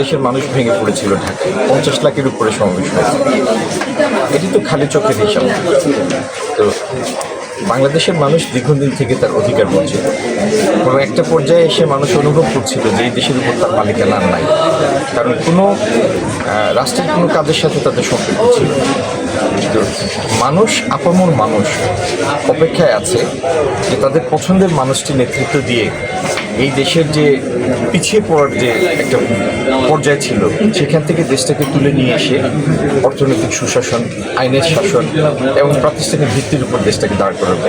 দেশের মানুষ ভেঙে পড়েছিল ঢাকায়। পঞ্চাশ লাখের উপরে সমাবেশ হয়েছে। এটি তো খালি চোখের হিসাব। তো বাংলাদেশের মানুষ দীর্ঘদিন থেকে তার অধিকার বঞ্চিত এবং একটা পর্যায়ে এসে মানুষ অনুভব করছিল যে এই দেশের উপর তার মালিকানা নাই। কারণ কোনো রাষ্ট্রের কোনো কাজের সাথে তাদের সম্পর্ক ছিল। মানুষ আপামর মানুষ অপেক্ষায় আছে যে তাদের পছন্দের মানুষটি নেতৃত্ব দিয়ে এই দেশের যে পিছিয়ে পড়ার যে একটা পর্যায় ছিল, সেখান থেকে দেশটাকে তুলে নিয়ে এসে অর্থনৈতিক সুশাসন, আইনের শাসন এবং প্রাতিষ্ঠানিক ভিত্তির উপর দেশটাকে দাঁড় করাবে।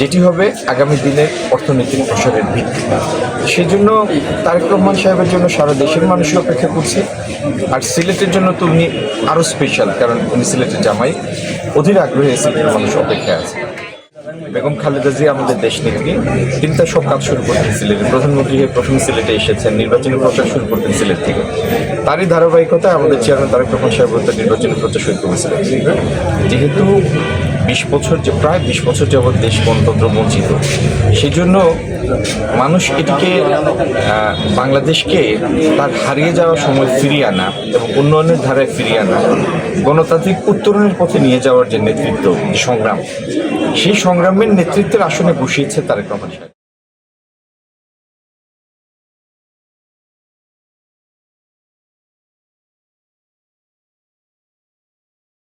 যেটি হবে আগামী দিনের অর্থনৈতিক প্রসারের ভিত্তি। সেই জন্য তারেক রহমান সাহেবের জন্য সারা দেশের মানুষই অপেক্ষা করছে। আর সিলেটের জন্য তো উনি আরও স্পেশাল কারণ উনি সিলেটের জামাই। অধীর আগ্রহে সিলেটের মানুষ অপেক্ষায় আছে। বেগম খালেদা জিয়া আমাদের দেশ নেত্রী। তিনি তার সব কাজ শুরু করতেন সিলেটে। প্রধানমন্ত্রী হয়ে প্রথম সিলেটে এসেছেন, নির্বাচনী প্রচার শুরু করতেন সিলেট থেকে। তারই ধারাবাহিকতায় আমাদের চেয়ারম্যান তারেক রহমান সাহেব নির্বাচনী প্রচার শুরু করেছিলেন। যেহেতু বিশ বছর যে, প্রায় বিশ বছর যাবৎ দেশ গণতন্ত্র বঞ্চিত। সেই জন্য মানুষ এটিকে বাংলাদেশকে তার হারিয়ে যাওয়ার সময় ফিরিয়ে আনা এবং উন্নয়নের ধারায় ফিরিয়ে আনা, গণতান্ত্রিক উত্তরণের পথে নিয়ে যাওয়ার যে নেতৃত্ব সংগ্রাম, সেই সংগ্রামের নেতৃত্বের আসনে বসিয়েছে তারেক রহমান সাহেব।